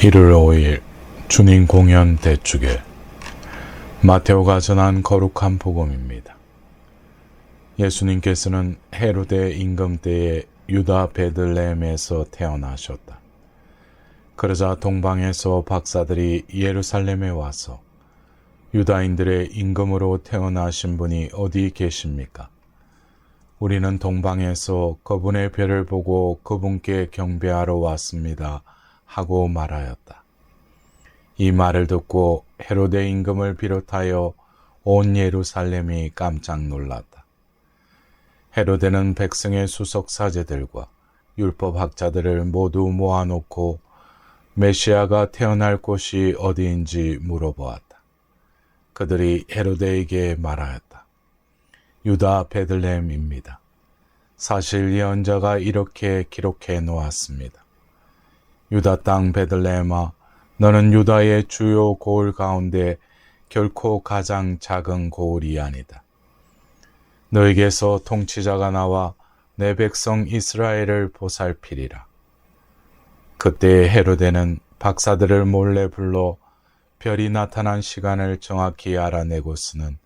1월 5일 주님 공연 대축에 마테오가 전한 거룩한 복음입니다. 예수님께서는 헤로데 임금 때에 유다 베들레헴에서 태어나셨다. 그러자 동방에서 박사들이 예루살렘에 와서 유다인들의 임금으로 태어나신 분이 어디 계십니까? 우리는 동방에서 그분의 별을 보고 그분께 경배하러 왔습니다. 하고 말하였다. 이 말을 듣고 헤로데 임금을 비롯하여 온 예루살렘이 깜짝 놀랐다. 헤로데는 백성의 수석 사제들과 율법 학자들을 모두 모아놓고 메시아가 태어날 곳이 어디인지 물어보았다. 그들이 헤로데에게 말하였다. 유다 베들레헴입니다. 사실 예언자가 이렇게 기록해 놓았습니다. 유다 땅 베들레헴아 너는 유다의 주요 고을 가운데 결코 가장 작은 고을이 아니다. 너에게서 통치자가 나와 내 백성 이스라엘을 보살피리라. 그때 헤로데는 박사들을 몰래 불러 별이 나타난 시간을 정확히 알아내고서는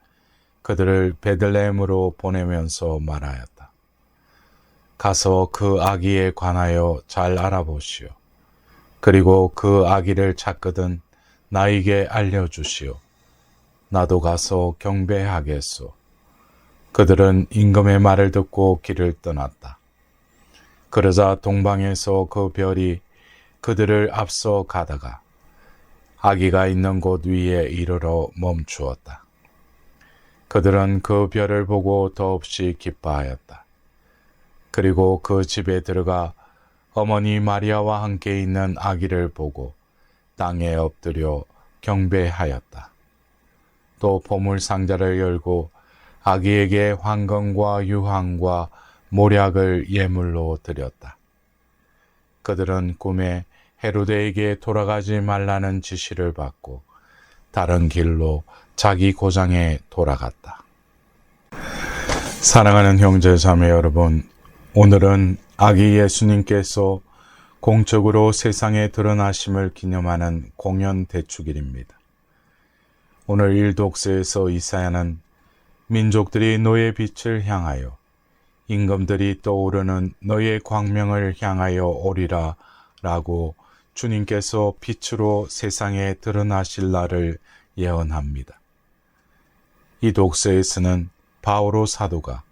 그들을 베들레헴으로 보내면서 말하였다. 가서 그 아기에 관하여 잘 알아보시오. 그리고 그 아기를 찾거든 나에게 알려주시오. 나도 가서 경배하겠소. 그들은 임금의 말을 듣고 길을 떠났다. 그러자 동방에서 그 별이 그들을 앞서 가다가 아기가 있는 곳 위에 이르러 멈추었다. 그들은 그 별을 보고 더없이 기뻐하였다. 그리고 그 집에 들어가 어머니 마리아와 함께 있는 아기를 보고 땅에 엎드려 경배하였다. 또 보물 상자를 열고 아기에게 황금과 유황과 모략을 예물로 드렸다. 그들은 꿈에 헤로데에게 돌아가지 말라는 지시를 받고 다른 길로 자기 고장에 돌아갔다. 사랑하는 형제 자매 여러분, 오늘은 아기 예수님께서 공적으로 세상에 드러나심을 기념하는 공연 대축일입니다. 오늘 일독서에서 이사야는 민족들이 너의 빛을 향하여 임금들이 떠오르는 너의 광명을 향하여 오리라 라고 주님께서 빛으로 세상에 드러나실 날을 예언합니다. 이 독서에서는 바오로 사도가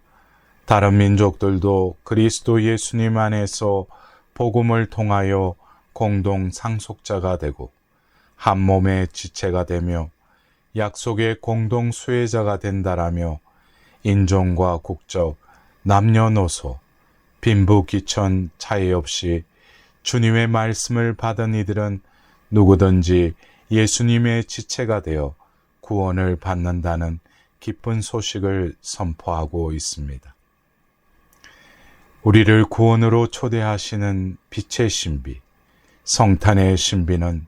다른 민족들도 그리스도 예수님 안에서 복음을 통하여 공동 상속자가 되고 한 몸의 지체가 되며 약속의 공동 수혜자가 된다라며 인종과 국적, 남녀노소, 빈부귀천 차이 없이 주님의 말씀을 받은 이들은 누구든지 예수님의 지체가 되어 구원을 받는다는 기쁜 소식을 선포하고 있습니다. 우리를 구원으로 초대하시는 빛의 신비, 성탄의 신비는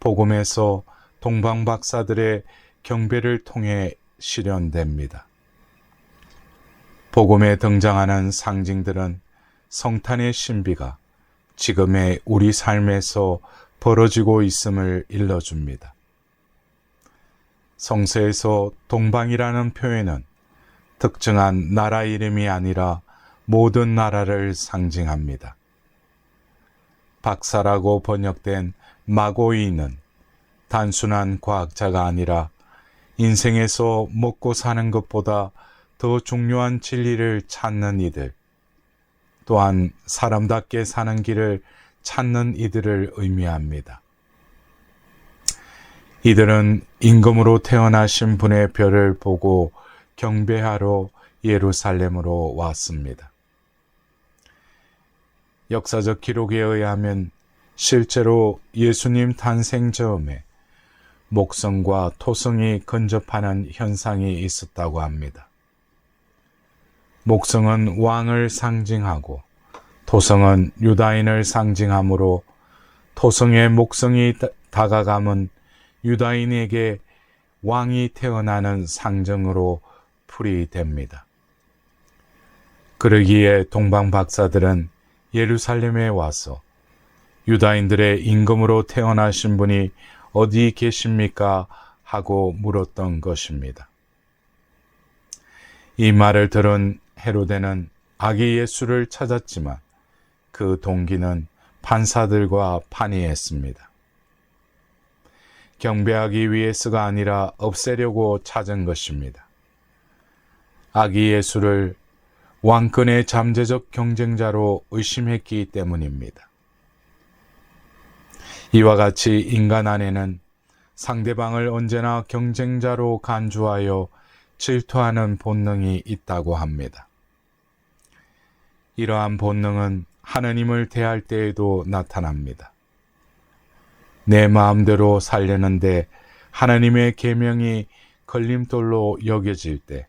복음에서 동방 박사들의 경배를 통해 실현됩니다. 복음에 등장하는 상징들은 성탄의 신비가 지금의 우리 삶에서 벌어지고 있음을 일러줍니다. 성서에서 동방이라는 표현은 특정한 나라 이름이 아니라 모든 나라를 상징합니다. 박사라고 번역된 마고이는 단순한 과학자가 아니라 인생에서 먹고 사는 것보다 더 중요한 진리를 찾는 이들, 또한 사람답게 사는 길을 찾는 이들을 의미합니다. 이들은 임금으로 태어나신 분의 별을 보고 경배하러 예루살렘으로 왔습니다. 역사적 기록에 의하면 실제로 예수님 탄생 즈음에 목성과 토성이 근접하는 현상이 있었다고 합니다. 목성은 왕을 상징하고 토성은 유다인을 상징하므로 토성의 목성이 다가감은 유다인에게 왕이 태어나는 상징으로 풀이됩니다. 그러기에 동방 박사들은 예루살렘에 와서 유다인들의 임금으로 태어나신 분이 어디 계십니까? 하고 물었던 것입니다. 이 말을 들은 헤로데는 아기 예수를 찾았지만 그 동기는 판사들과 판의했습니다. 경배하기 위해서가 아니라 없애려고 찾은 것입니다. 아기 예수를 왕권의 잠재적 경쟁자로 의심했기 때문입니다. 이와 같이 인간 안에는 상대방을 언제나 경쟁자로 간주하여 질투하는 본능이 있다고 합니다. 이러한 본능은 하느님을 대할 때에도 나타납니다. 내 마음대로 살려는데 하나님의 계명이 걸림돌로 여겨질 때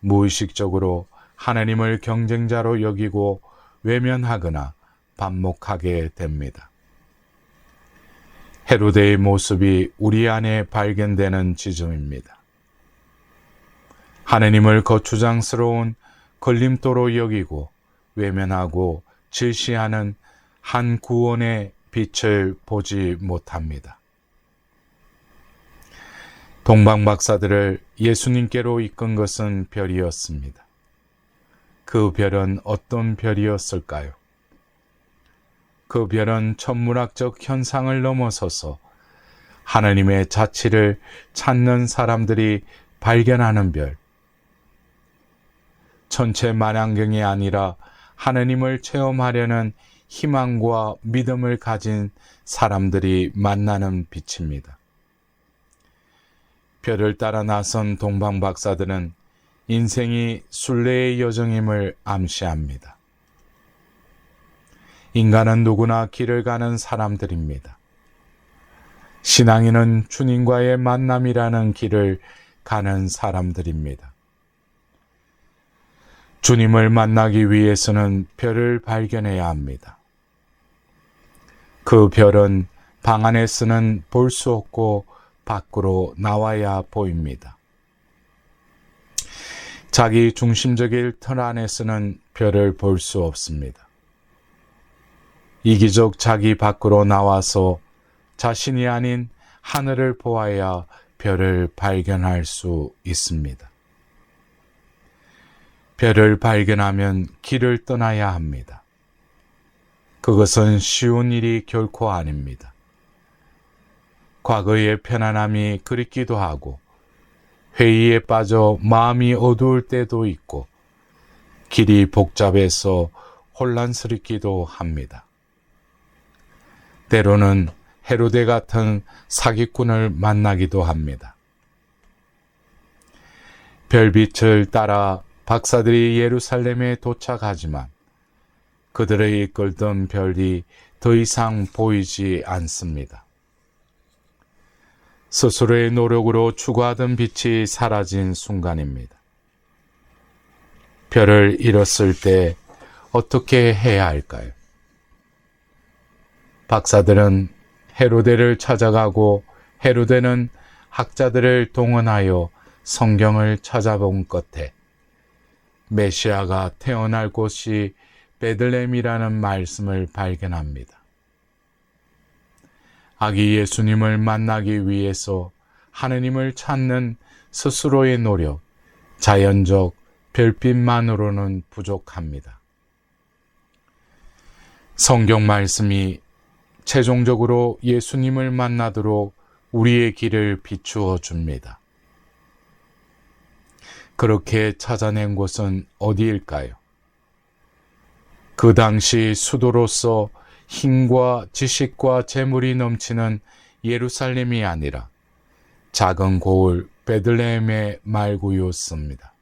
무의식적으로 하나님을 경쟁자로 여기고 외면하거나 반목하게 됩니다. 헤로데의 모습이 우리 안에 발견되는 지점입니다. 하나님을 거추장스러운 걸림돌로 여기고 외면하고 질시하는 한 구원의 빛을 보지 못합니다. 동방박사들을 예수님께로 이끈 것은 별이었습니다. 그 별은 어떤 별이었을까요? 그 별은 천문학적 현상을 넘어서서 하나님의 자취를 찾는 사람들이 발견하는 별, 전체 만안경이 아니라 하나님을 체험하려는 희망과 믿음을 가진 사람들이 만나는 빛입니다. 별을 따라 나선 동방 박사들은 인생이 순례의 여정임을 암시합니다. 인간은 누구나 길을 가는 사람들입니다. 신앙인은 주님과의 만남이라는 길을 가는 사람들입니다. 주님을 만나기 위해서는 별을 발견해야 합니다. 그 별은 방 안에서는 볼 수 없고 밖으로 나와야 보입니다. 자기 중심적일 털 안에서는 별을 볼 수 없습니다. 이기적 자기 밖으로 나와서 자신이 아닌 하늘을 보아야 별을 발견할 수 있습니다. 별을 발견하면 길을 떠나야 합니다. 그것은 쉬운 일이 결코 아닙니다. 과거의 편안함이 그립기도 하고 회의에 빠져 마음이 어두울 때도 있고 길이 복잡해서 혼란스럽기도 합니다. 때로는 헤로데 같은 사기꾼을 만나기도 합니다. 별빛을 따라 박사들이 예루살렘에 도착하지만 그들의 이끌던 별이 더 이상 보이지 않습니다. 스스로의 노력으로 추구하던 빛이 사라진 순간입니다. 별을 잃었을 때 어떻게 해야 할까요? 박사들은 헤로데를 찾아가고 헤로데는 학자들을 동원하여 성경을 찾아본 끝에 메시아가 태어날 곳이 베들렘이라는 말씀을 발견합니다. 아기 예수님을 만나기 위해서 하느님을 찾는 스스로의 노력, 자연적 별빛만으로는 부족합니다. 성경 말씀이 최종적으로 예수님을 만나도록 우리의 길을 비추어 줍니다. 그렇게 찾아낸 곳은 어디일까요? 그 당시 수도로서 힘과 지식과 재물이 넘치는 예루살렘이 아니라 작은 고을 베들레헴의 말구였습니다.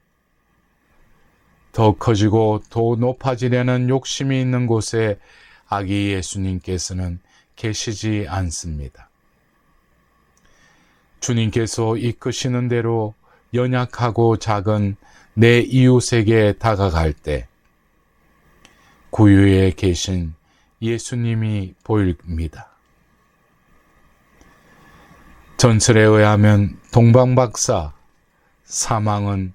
더 커지고 더 높아지려는 욕심이 있는 곳에 아기 예수님께서는 계시지 않습니다. 주님께서 이끄시는 대로 연약하고 작은 내 이웃에게 다가갈 때 구유에 계신 예수님이 보입니다. 전설에 의하면 동방박사 사망은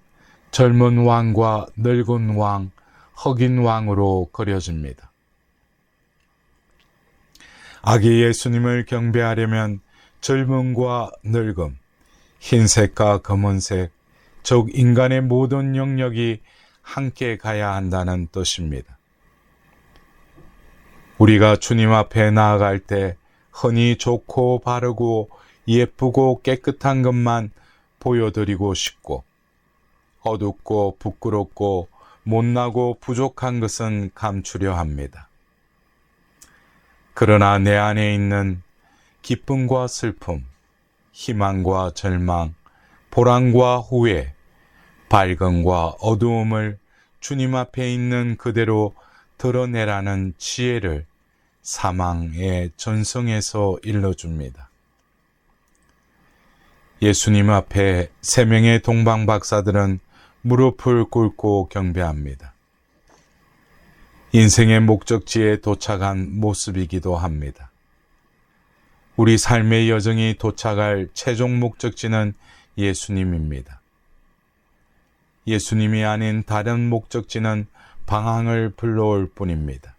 젊은 왕과 늙은 왕, 흑인 왕으로 그려집니다. 아기 예수님을 경배하려면 젊음과 늙음, 흰색과 검은색, 즉 인간의 모든 영역이 함께 가야 한다는 뜻입니다. 우리가 주님 앞에 나아갈 때 흔히 좋고 바르고 예쁘고 깨끗한 것만 보여드리고 싶고 어둡고 부끄럽고 못나고 부족한 것은 감추려 합니다. 그러나 내 안에 있는 기쁨과 슬픔, 희망과 절망, 보람과 후회, 밝음과 어두움을 주님 앞에 있는 그대로 드러내라는 지혜를 사망의 전성에서 일러줍니다. 예수님 앞에 세 명의 동방 박사들은 무릎을 꿇고 경배합니다. 인생의 목적지에 도착한 모습이기도 합니다. 우리 삶의 여정이 도착할 최종 목적지는 예수님입니다. 예수님이 아닌 다른 목적지는 방황을 불러올 뿐입니다.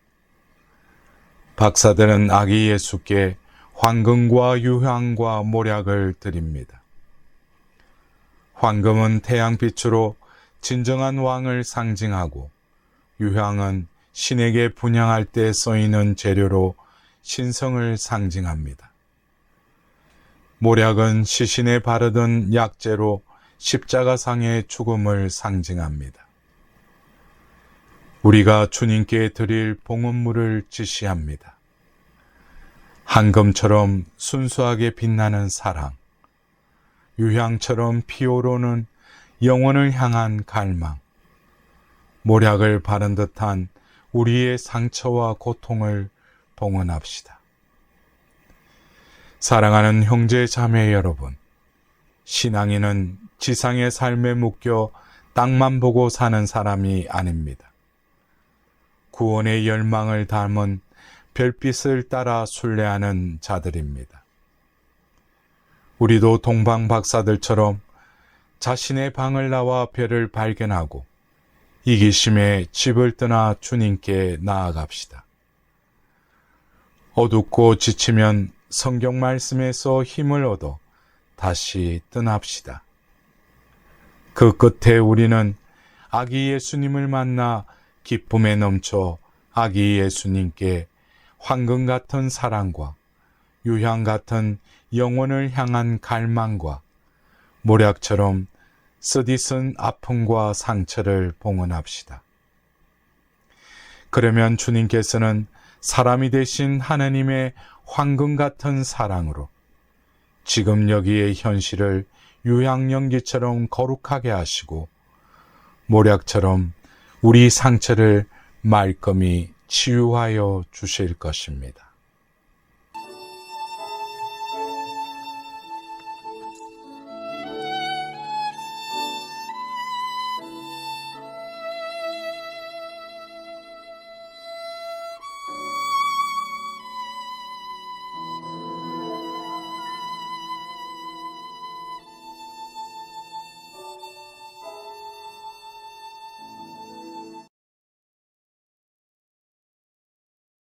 박사들은 아기 예수께 황금과 유향과 모략을 드립니다. 황금은 태양빛으로 진정한 왕을 상징하고 유향은 신에게 분양할 때 쓰이는 재료로 신성을 상징합니다. 모략은 시신에 바르던 약재로 십자가상의 죽음을 상징합니다. 우리가 주님께 드릴 봉헌물을 지시합니다. 황금처럼 순수하게 빛나는 사랑, 유향처럼 피오르는 영혼을 향한 갈망, 모략을 바른 듯한 우리의 상처와 고통을 봉헌합시다. 사랑하는 형제 자매 여러분, 신앙인은 지상의 삶에 묶여 땅만 보고 사는 사람이 아닙니다. 구원의 열망을 담은 별빛을 따라 순례하는 자들입니다. 우리도 동방 박사들처럼 자신의 방을 나와 별을 발견하고 이기심에 집을 떠나 주님께 나아갑시다. 어둡고 지치면 성경 말씀에서 힘을 얻어 다시 떠납시다. 그 끝에 우리는 아기 예수님을 만나 기쁨에 넘쳐 아기 예수님께 황금 같은 사랑과 유향 같은 영혼을 향한 갈망과 모략처럼 쓰디쓴 아픔과 상처를 봉헌합시다. 그러면 주님께서는 사람이 되신 하나님의 황금 같은 사랑으로 지금 여기의 현실을 유향연기처럼 거룩하게 하시고 모략처럼 우리 상처를 말끔히 치유하여 주실 것입니다.